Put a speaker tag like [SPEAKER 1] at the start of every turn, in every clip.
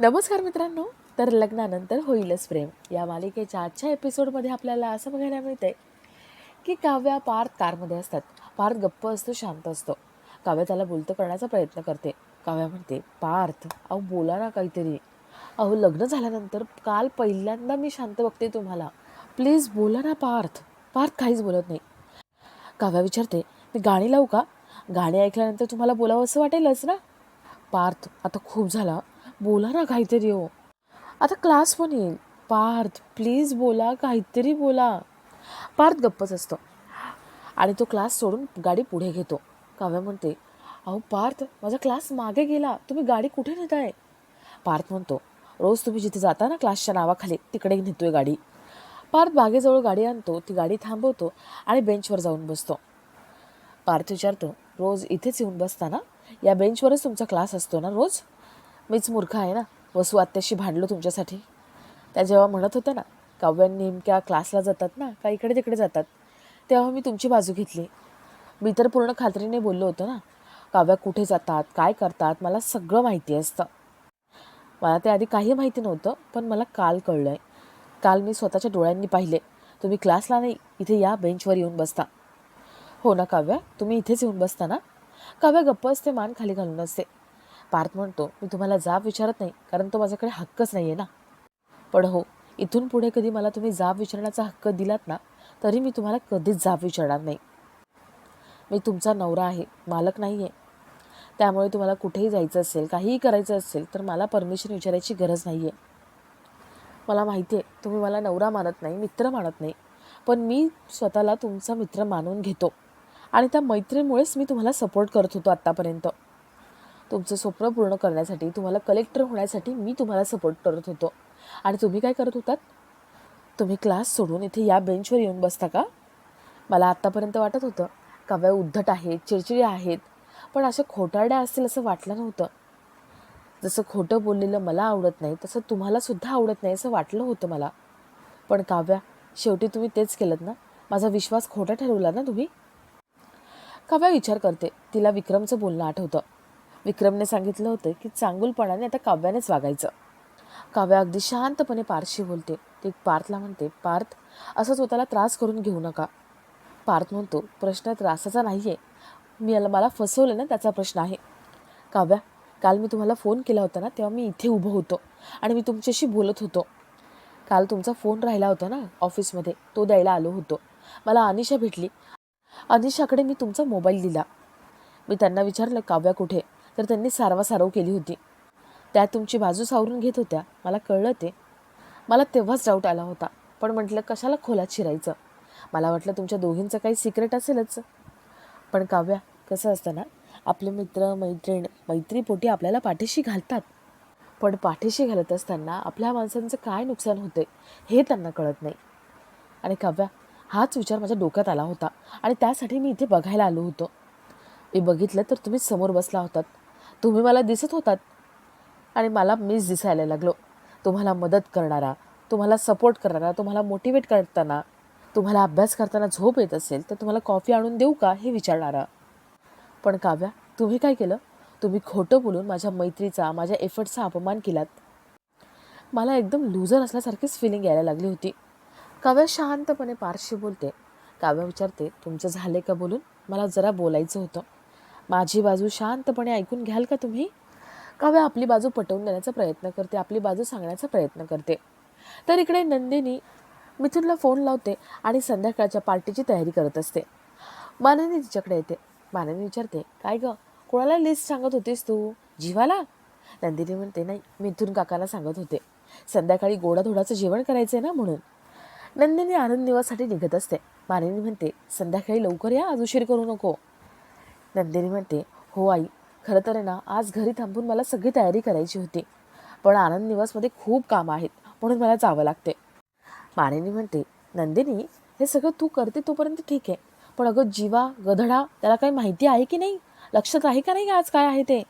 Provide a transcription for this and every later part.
[SPEAKER 1] नमस्कार मित्रांनो तर लग्नानंतर होईलच प्रेम. या मालिकेच्या आजच्या एपिसोडमध्ये आपल्याला असं बघायला मिळतंय की काव्या पार्थ कारमध्ये असतात पार्थ गप्प असतो शांत असतो. काव्या त्याला बोलतं करण्याचा प्रयत्न करते. काव्या म्हणते पार्थ अहो बोला ना काहीतरी. अहो लग्न झाल्यानंतर काल पहिल्यांदा मी शांत बघते तुम्हाला. प्लीज बोला ना पार्थ. पार्थ काहीच बोलत नाही. काव्या विचारते मी गाणी लावू का? गाणी ऐकल्यानंतर तुम्हाला बोलावं असं वाटेलच ना? पार्थ आता खूप झाला. बोला ना काहीतरी हो. आता क्लास पण येईल. पार्थ प्लीज बोला काहीतरी बोला. पार्थ गप्पच असतो. आणि तो क्लास सोडून गाडी पुढे घेतो. काव्या म्हणते अहो पार्थ माझा क्लास मागे गेला. तुम्ही गाडी कुठे नेताय? पार्थ म्हणतो रोज तुम्ही जिथे जाता ना क्लासच्या नावाखाली तिकडे नेतोय गाडी. पार्थ बागेजवळ गाडी आणतो ती गाडी थांबवतो आणि बेंचवर जाऊन बसतो. पार्थ विचारतो रोज इथेच येऊन बसता ना? या बेंचवरच तुमचा क्लास असतो ना रोज? मीच मूर्ख आहे ना? वसू आत्याशी भांडलो तुमच्यासाठी. त्या जेव्हा म्हणत होत्या ना काव्या नेमक्या क्लासला जातात ना का इकडे तिकडे जातात तेव्हा मी तुमची बाजू घेतली. मी तर पूर्ण खात्रीने बोललो होतो ना काव्या कुठे जातात काय करतात मला सगळं माहिती असतं. मला ते आधी काही माहिती नव्हतं पण मला काल कळलं आहे काल मी स्वतःच्या डोळ्यांनी पाहिले. तुम्ही क्लासला नाही इथे या बेंचवर येऊन बसता. हो ना काव्या तुम्ही इथेच येऊन बसता ना? काव्या गप्प असते मान खाली घालून असते. पार्थ म्हणतो मी तुम्हाला जाब विचारत नाही कारण तो माझ्याकडे हक्कच नाही आहे ना. पण हो इथून पुढे कधी मला तुम्ही जाब विचारण्याचा हक्क दिलात ना तरी मी तुम्हाला कधीच जाब विचारणार नाही. मी तुमचा नवरा आहे मालक नाही आहे त्यामुळे तुम्हाला कुठेही जायचं असेल काहीही करायचं असेल तर मला परमिशन विचारायची गरज नाही आहे मला माहिती आहे तुम्ही मला नवरा मानत नाही मित्र मानत नाही पण मी स्वतःला तुमचा मित्र मानून घेतो. आणि त्या मैत्रीमुळेच मी तुम्हाला सपोर्ट करत होतो आत्तापर्यंत. तुमचं स्वप्न पूर्ण करण्यासाठी तुम्हाला कलेक्टर होण्यासाठी मी तुम्हाला सपोर्ट करत होतो. आणि तुम्ही काय करत होतात? तुम्ही क्लास सोडून इथे या बेंचवर येऊन बसता का? मला आत्तापर्यंत वाटत होतं. काव्या उद्धट आहेत चिडचिडे आहेत पण अशा खोटारड्या असतील असं वाटलं नव्हतं. जसं खोटं बोललेलं मला आवडत नाही तसं तुम्हालासुद्धा आवडत नाही असं वाटलं होतं मला. पण काव्या शेवटी तुम्ही तेच केलं ना? माझा विश्वास खोटा ठरवला ना तुम्ही? काव्या विचार करते. तिला विक्रमचं बोलणं आठवतं. विक्रमने सांगितलं होतं की चांगुलपणाने आता काव्यानेच वागायचं. काव्या अगदी शांतपणे पारशी बोलते. ती पार्थला म्हणते पार्थ असं स्वतःला त्रास करून घेऊ नका. पार्थ म्हणतो प्रश्न त्रासाचा नाही आहे मी याला मला फसवलं ना त्याचा प्रश्न आहे. काव्या काल मी तुम्हाला फोन केला होता ना तेव्हा मी इथे उभं होतो आणि मी तुमच्याशी बोलत होतो. काल तुमचा फोन राहिला होता ना ऑफिसमध्ये. तो द्यायला आलो होतो. मला अनिशा भेटली. अनिशाकडे मी तुमचा मोबाईल दिला. मी त्यांना विचारलं काव्या कुठे? तर त्यांनी सारवासारव केली होती. त्या तुमची बाजू सावरून घेत होत्या. मला कळलं ते. मला तेव्हाच डाऊट आला होता. पण म्हटलं कशाला खोलात शिरायचं? मला वाटलं तुमच्या दोघींचं काही सिक्रेट असेलच. पण काव्या कसं असतं ना आपले मित्र मैत्रीण मैत्रीपोटी आपल्याला पाठीशी घालतात. पण पाठीशी घालत असताना आपल्या माणसांचं काय नुकसान होते हे त्यांना कळत नाही. आणि काव्या हाच विचार माझ्या डोक्यात आला होता. आणि त्यासाठी मी इथे बघायला आलो होतो. मी बघितलं तर तुम्ही समोर बसला होतात. तुम्ही मला दिसत होतात. आणि मला मीच दिसायला लागलो. तुम्हाला मदत करणारा तुम्हाला सपोर्ट करणारा तुम्हाला मोटिवेट करताना तुम्हाला अभ्यास करताना झोप येत असेल तर तुम्हाला कॉफी आणून देऊ का हे विचारणारा? पण काव्या तुम्ही काय केलं? तुम्ही खोटं बोलून माझ्या मैत्रीचा माझ्या एफर्टचा अपमान केलात. मला एकदम लूजर असल्यासारखीच फिलिंग यायला लागली होती. काव्या शांतपणे पारशी बोलते. काव्या विचारते तुमचं झाले का बोलून? मला जरा बोलायचं होतं. माझी बाजू शांतपणे ऐकून घ्याल का तुम्ही? काव्या आपली बाजू पटवून देण्याचा प्रयत्न करते आपली बाजू सांगण्याचा प्रयत्न करते. तर इकडे नंदिनी मिथुनला फोन लावते आणि संध्याकाळच्या पार्टीची तयारी करत असते. माननी तिच्याकडे येते. माननी विचारते काय ग कोणाला लिस्ट सांगत होतीस तू? जीवाला? नंदिनी म्हणते नाही मिथून काकाला सांगत होते. संध्याकाळी गोडाधोडाचं जेवण करायचं आहे ना म्हणून. नंदिनी आनंद निवासाठी निघत असते. मानिनी म्हणते संध्याकाळी लवकर या आज उशीर करू नको. नंदिनी म्हणते हो आई खरं तर आहे ना आज घरी थांबून मला सगळी तयारी करायची होती. पण आनंद निवासमध्ये खूप कामं आहेत म्हणून मला जावं लागते. मानिनी म्हणते नंदिनी हे सगळं तू करते तोपर्यंत ठीक आहे. पण अगं जीवा गधडा त्याला काही माहिती आहे की नाही? लक्षात आहे का नाही का आज काय आहे ते?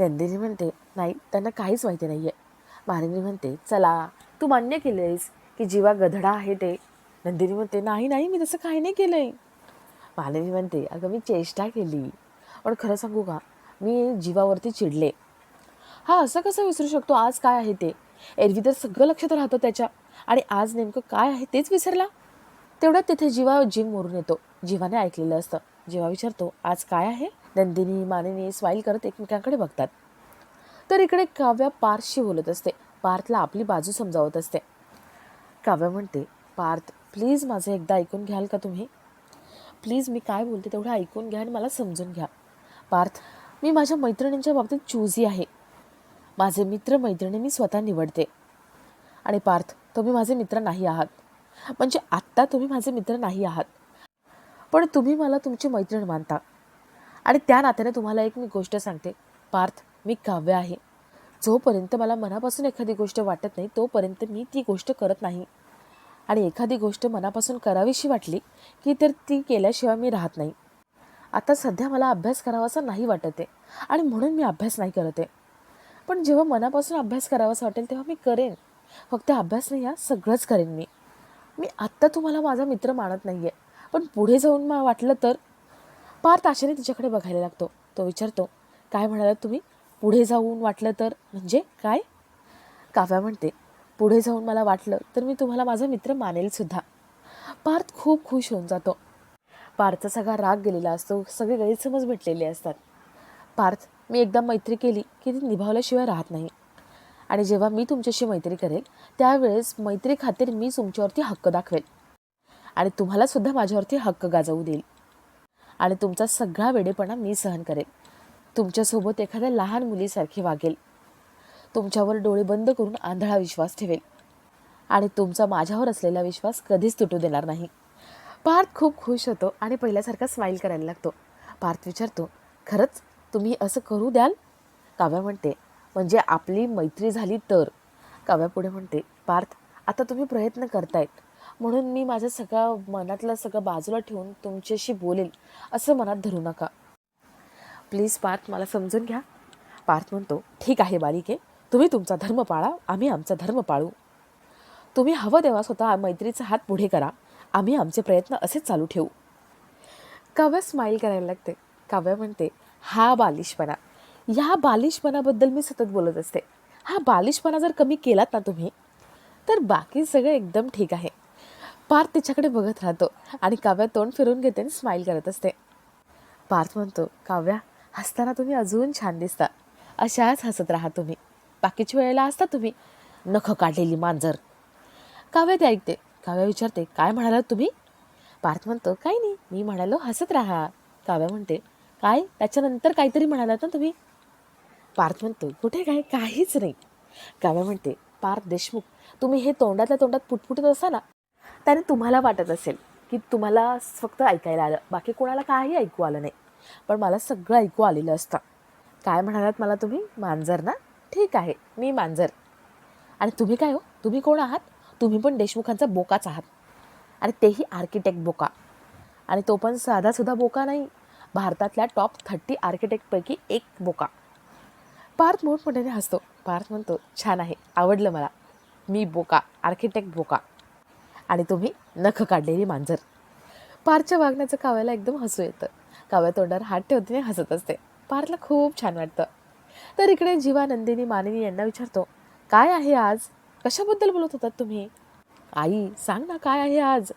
[SPEAKER 1] नंदिनी म्हणते नाही त्यांना काहीच माहिती नाही आहे मारिनी म्हणते चला तू मान्य केलेस की जीवा गधडा आहे ते. नंदिनी म्हणते नाही नाही मी तसं काही नाही केलं आहे मालिनी म्हणते अगं मी चेष्टा केली. पण खरं सांगू का मी जीवावरती चिडले. हा असं कसं विसरू शकतो? आज काय आहे ते? एरवी तर सगळं लक्षात राहतं त्याच्या. आणि आज नेमकं काय आहे तेच विसरला? तेवढ्यात तिथे जीवा जिम मोरून येतो. जीवाने ऐकलेलं असतं. जेव्हा विचारतो आज काय आहे? नंदिनी मानिनी स्माईल करत एकमेकांकडे बघतात. तर इकडे काव्या पार्थशी बोलत असते. पार्थला आपली बाजू समजावत असते. काव्या म्हणते पार्थ प्लीज माझं एकदा ऐकून घ्याल का तुम्ही? प्लीज मी काय बोलते तेवढं ऐकून घ्या आणि मला समजून घ्या. पार्थ मी माझ्या मैत्रिणींच्या बाबतीत चूजी आहे. माझे मित्र मैत्रिणी मी स्वतः निवडते. आणि पार्थ तुम्ही माझे मित्र नाही आहात. म्हणजे आत्ता तुम्ही माझे मित्र नाही आहात. पण तुम्ही मला तुमची मैत्रीण मानता. आणि त्या नात्याने तुम्हाला एक मी गोष्ट सांगते. पार्थ मी काव्य आहे. जोपर्यंत मला मनापासून एखादी गोष्ट वाटत नाही तोपर्यंत मी ती गोष्ट करत नाही. आणि एखादी गोष्ट मनापासून करावीशी वाटली की तर ती केल्याशिवाय मी राहत नाही. आता सध्या मला अभ्यास करावासा नाही वाटत आहे आणि म्हणून मी अभ्यास नाही करत आहे. पण जेव्हा मनापासून अभ्यास करावासा वाटेल तेव्हा मी करेन. फक्त अभ्यास नाही हा सगळंच करेन मी. मी आत्ता तुम्हाला माझा मित्र मानत नाही आहे पण पुढे जाऊन मला वाटलं तर पार्थ आशेने तिच्याकडे बघायला लागतो. तो विचारतो काय म्हणालात तुम्ही? पुढे जाऊन वाटलं तर म्हणजे काय? काव्या म्हणते पुढे जाऊन मला वाटलं तर मी तुम्हाला माझा मित्र मानेलसुद्धा पार्थ खूप खुश होऊन जातो. पार्थचा सगळा राग गेलेला असतो. सगळे गैरसमज भेटलेले असतात. पार्थ मी एकदा मैत्री केली की ती निभावल्याशिवाय राहत नाही. आणि जेव्हा मी तुमच्याशी मैत्री करेल त्यावेळेस मैत्री खातीर मी तुमच्यावरती हक्क दाखवेल. आणि तुम्हाला सुद्धा माझ्यावरती हक्क गाजवू देईल. आणि तुमचा सगळा वेडेपणा मी सहन करेल. तुमच्यासोबत एखाद्या लहान मुलीसारखी वागेल. तुमच्यावर डोळे बंद करून आंधळा विश्वास ठेवेल. आणि तुमचा माझ्यावर असलेला विश्वास कधीच तुटू देणार नाही. पार्थ खूप खुश होतो आणि पहिल्यासारखा स्माईल करायला लागतो. पार्थ विचारतो खरंच तुम्ही असं करू द्याल? काव्या म्हणते म्हणजे आपली मैत्री झाली तर? काव्या पुढे म्हणते पार्थ आता तुम्ही प्रयत्न करतायत. म्हणून मी माझं सगळं मनातलं सगळं बाजूला ठेवून तुमच्याशी बोलेल असं मनात धरू नका. प्लीज पार्थ मला समजून घ्या. पार्थ म्हणतो ठीक आहे बालिके तुम्ही तुमचा धर्म पाळा आम्ही आमचा धर्म पाळू. तुम्ही हवं तेव्हा स्वतः मैत्रीचा हात पुढे करा. आम्ही आमचे प्रयत्न असेच चालू ठेवू. काव्या स्माईल करायला लागते. काव्या म्हणते हा बालिशपणा. ह्या बालिशपणाबद्दल मी सतत बोलत असते. हा बालिशपणा जर कमी केलात ना तुम्ही तर बाकी सगळं एकदम ठीक आहे. पार्थ तिच्याकडे बघत राहतो आणि काव्या तोंड फिरून घेते आणि स्माईल करत असते. पार्थ म्हणतो काव्या हसताना तुम्ही अजून छान दिसता. अशाच हसत राहा तुम्ही. बाकीच्या वेळेला असता तुम्ही. नखं काढलेली मांजर. काव्या ते ऐकते. काव्या विचारते काय म्हणालात तुम्ही? पार्थ म्हणतो काही नाही मी म्हणालो हसत राहा. काव्या म्हणते काय? त्याच्यानंतर काहीतरी म्हणालात ना तुम्ही? पार्थ म्हणतो कुठे काय? काहीच नाही. काव्या म्हणते पार्थ देशमुख तुम्ही हे तोंडातल्या तोंडात पुटपुटत असता ना त्याने तुम्हाला वाटत असेल की तुम्हाला फक्त ऐकायला आलं. बाकी कोणाला काही ऐकू आलं नाही. पण मला सगळं ऐकू आलेलं असतं. काय म्हणालात मला तुम्ही? मांजर ना? ठीक आहे मी मांजर. आणि तुम्ही काय हो? तुम्ही कोण आहात? तुम्ही पण देशमुखांचा बोकाच आहात. आणि तेही आर्किटेक्ट बोका. आणि तो पण साधासुद्धा बोका नाही भारतातल्या टॉप थर्टी आर्किटेक्टपैकी एक बोका. पार्थ मोठमोठ्याने हसतो. पार्थ म्हणतो छान आहे आवडलं मला. मी बोका आर्किटेक्ट बोका. आणि तुम्ही नख काढलेली मांजर. पार्थच्या वागण्याचं काव्याला एकदम हसू येतं. काव्या तोंडावर हात ठेवते आणि हसत असते. पार्थला खूप छान वाटतं. तर इकडे जीवानंदिनी मानिनी यांना विचारतो काय आहे आज? कशाबद्दल बोलत होतात तुम्ही? आई सांग ना काय आहे आज.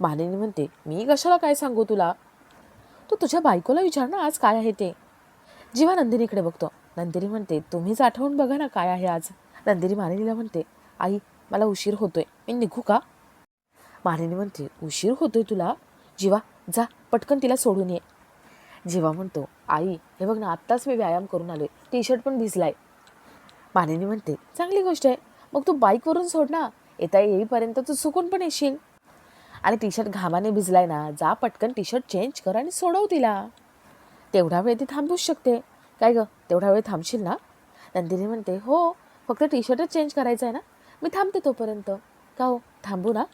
[SPEAKER 1] मानिनी म्हणते मी कशाला काय सांगू तुला? तू तुझ्या बायकोला विचार ना आज काय आहे ते. जीवा नंदिनीकडे बघतो. नंदिनी म्हणते तुम्हीच आठवून बघा ना काय आहे आज. नंदिनी मानिनीला म्हणते आई मला उशीर होतोय. मी निघू का? मानिनी म्हणते उशीर होतोय तुला? जीवा जा पटकन तिला सोडून ये. जेव्हा म्हणतो आई हे बघ ना आत्ताच मी व्यायाम करून आलो आहे टी शर्ट पण भिजलाय. मानेनी म्हणते चांगली गोष्ट आहे. मग तू बाईकवरून सोड ना. येता येईपर्यंत तू चुकून पण येशील. आणि टी शर्ट घामाने भिजलाय ना जा पटकन टी शर्ट चेंज कर आणि सोडव तिला. तेवढा वेळ ती थांबूच शकते. काय गं? तेवढा वेळ थांबशील ना? नंदिनी म्हणते हो फक्त टी शर्टच चेंज करायचं आहे ना? मी थांबते तोपर्यंत. का हो? थांबू ना.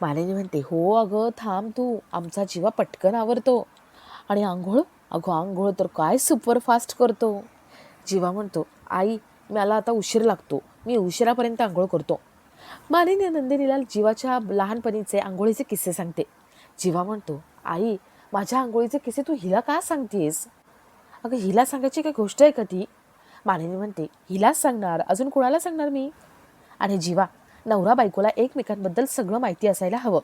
[SPEAKER 1] मानेनी म्हणते हो अगं थांब तू. आमचा जीवा पटकन आवरतो. आणि आंघोळ? अगं आंघोळ तर काय सुपरफास्ट करतो. जीवा म्हणतो आई मला आता उशीर लागतो. मी उशिरापर्यंत आंघोळ करतो. मालिनी नंदिनीला जीवाच्या लहानपणीचे आंघोळीचे किस्से सांगते. जीवा म्हणतो आई माझ्या आंघोळीचे किस्से तू हिला का सांगतेस? अगं हिला सांगायची काय गोष्ट आहे का ती? मालिनी म्हणते हिलाच सांगणार? अजून कोणाला सांगणार मी? आणि जीवा नवरा बायकोला एकमेकांबद्दल सगळं माहिती असायला हवं.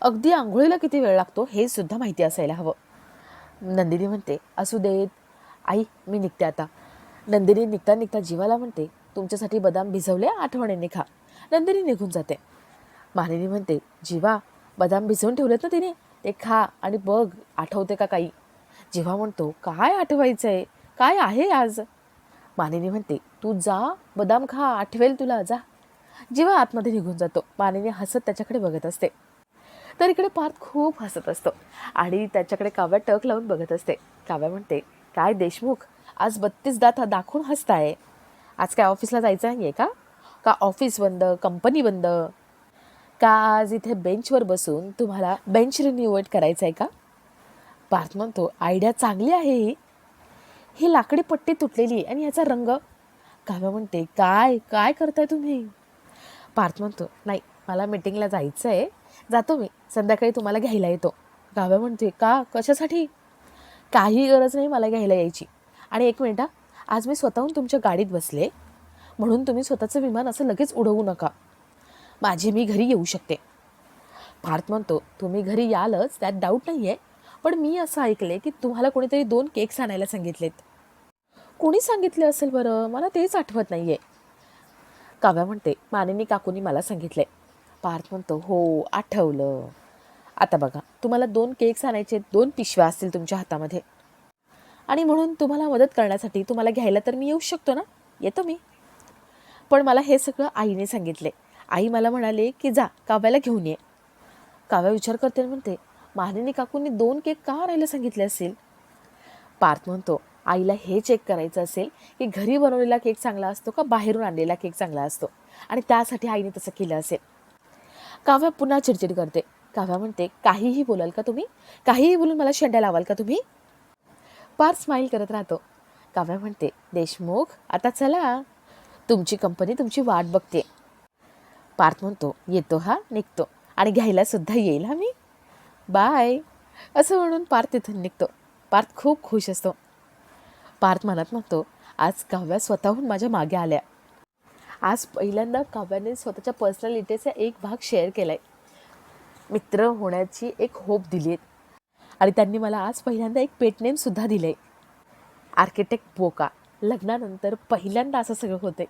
[SPEAKER 1] अगदी आंघोळीला किती वेळ लागतो हे सुद्धा माहिती असायला हवं. नंदिनी म्हणते असू देत. आई मी निघते आता. नंदिनी निघता निघता जीवाला म्हणते तुमच्यासाठी बदाम भिजवले आठवणीने खा. नंदिनी निघून जाते. मालिनी म्हणते जीवा बदाम भिजवून ठेवलेत ना तिने? ते खा आणि बघ आठवते का काही? जीवा म्हणतो काय आठवायचं आहे काय आहे आज? मालिनी म्हणते तू जा बदाम खा आठवेल तुला जा. जीवा आतमध्ये निघून जातो. मालिनी हसत त्याच्याकडे बघत असते. तर इकडे पार्थ खूप हसत असतो आणि त्याच्याकडे काव्या टक लावून बघत असते. काव्या म्हणते काय देशमुख आज बत्तीस दात दाखवून हसताय. आज काय ऑफिसला जायचं नाही आहे का? का ऑफिस बंद कंपनी बंद? का आज इथे बेंचवर बसून तुम्हाला बेंच रिन्यूवेट करायचं आहे का? पार्थ म्हणतो आयडिया चांगली आहे ही. ही लाकडी पट्टी तुटलेली आहे आणि याचा रंग. काव्या म्हणते काय काय करताय तुम्ही? पार्थ म्हणतो नाही मला मीटिंगला जायचं आहे जातो मी. संध्याकाळी तुम्हाला घ्यायला येतो. काव्या म्हणते का? कशासाठी? काही गरज नाही मला घ्यायला यायची. आणि एक मिनिट आज मी स्वतःहून तुमच्या गाडीत बसले. म्हणून तुम्ही स्वतःचं विमान असं लगेच उडवू नका. माझी मी घरी येऊ शकते. पार्थ म्हणतो तुम्ही घरी यालच त्यात डाऊट नाही आहे पण मी असं ऐकले की तुम्हाला कोणीतरी दोन केक्स आणायला सांगितलेत. कोणी सांगितले असेल बरं? मला तेच आठवत नाही आहे काव्या म्हणते मानेनी काकूनी मला सांगितले पार्थ म्हणतो. हो आठवलं. आता बघा तुम्हाला दोन केक्स आणायचे दोन पिशव्या असतील तुमच्या हातामध्ये. आणि म्हणून तुम्हाला मदत करण्यासाठी तुम्हाला घ्यायला तर मी येऊ शकतो ना? येतो मी. पण मला हे सगळं आईने सांगितले. आई मला म्हणाले की जा काव्याला घेऊन ये. काव्या विचार करते म्हणते मालिनी काकूंनी दोन केक का आणायला सांगितले असेल? पार्थ म्हणतो आईला हे चेक करायचं असेल की घरी बनवलेला केक चांगला असतो का बाहेरून आणलेला केक चांगला असतो? आणि त्यासाठी आईने तसं केलं असेल. काव्या पुन्हा चिडचिड करते. काव्या म्हणते काहीही बोलाल का तुम्ही? काहीही बोलून मला शेंड्या लावाल का तुम्ही? पार स्माईल करत राहतो. काव्या म्हणते देशमुख आता चला. तुमची कंपनी तुमची वाट बघते. पार्थ म्हणतो येतो हा निघतो. आणि घ्यायला सुद्धा येईल हा मी. बाय. असं म्हणून पार्थ तिथून निघतो. पार्थ खूप खुश असतो. पार्थ मनात म्हणतो आज काव्या स्वतःहून माझ्या मागे आल्या. आज पहिल्यांदा काव्याने स्वतःच्या पर्सनॅलिटीचा एक भाग शेअर केला आहे मित्र होण्याची एक होप दिली आहे आणि त्यांनी मला आज पहिल्यांदा एक पेटनेमसुद्धा दिलं आहे आर्किटेक्ट बोका लग्नानंतर पहिल्यांदा असं सगळं होते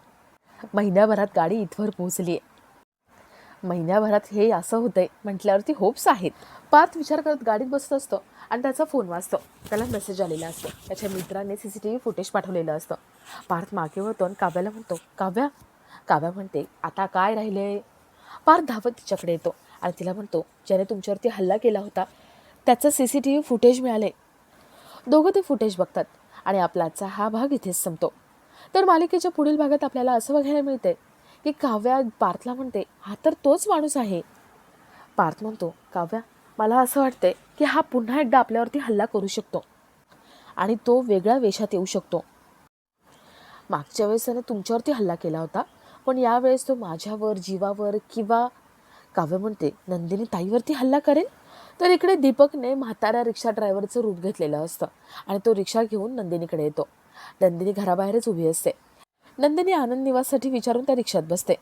[SPEAKER 1] महिन्याभरात गाडी इथवर पोहोचली आहे महिन्याभरात हे असं होतंय म्हटल्यावरती होप्स आहेत. पार्थ विचार करत गाडीत बसत असतो आणि त्याचा फोन वाचतो त्याला मेसेज आलेला असतो. त्याच्या मित्राने C C T V footage पाठवलेलं असतं. पार्थ मागे होतो आणि काव्याला म्हणतो काव्या काव्या म्हणते आता काय राहिले? पार धावत तिच्याकडे येतो आणि तिला म्हणतो ज्याने तुमच्यावरती हल्ला केला होता त्याचं C C T V footage मिळाले. दोघं ते फुटेज बघतात आणि आपला आजचा हा भाग इथेच संपतो. तर मालिकेच्या पुढील भागात आपल्याला असं बघायला मिळते की काव्या पार्थला म्हणते हा तर तोच माणूस आहे. पार्थ म्हणतो काव्या मला असं वाटतंय की हा पुन्हा एकदा आपल्यावरती हल्ला करू शकतो आणि तो वेगळ्या वेशात येऊ शकतो. मागच्या वेळेस त्याने तुमच्यावरती हल्ला केला होता पण यावेळेस तो माझ्यावर जीवावर किंवा काव्य म्हणते नंदिनी ताईवरती हल्ला करेल? तर इकडे दीपकने म्हाताऱ्या रिक्षा ड्रायव्हरचं रूप घेतलेलं असतं आणि तो रिक्षा घेऊन नंदिनीकडे येतो. नंदिनी घराबाहेरच उभी असते. नंदिनी आनंद निवाससाठी विचारून त्या रिक्षात बसते.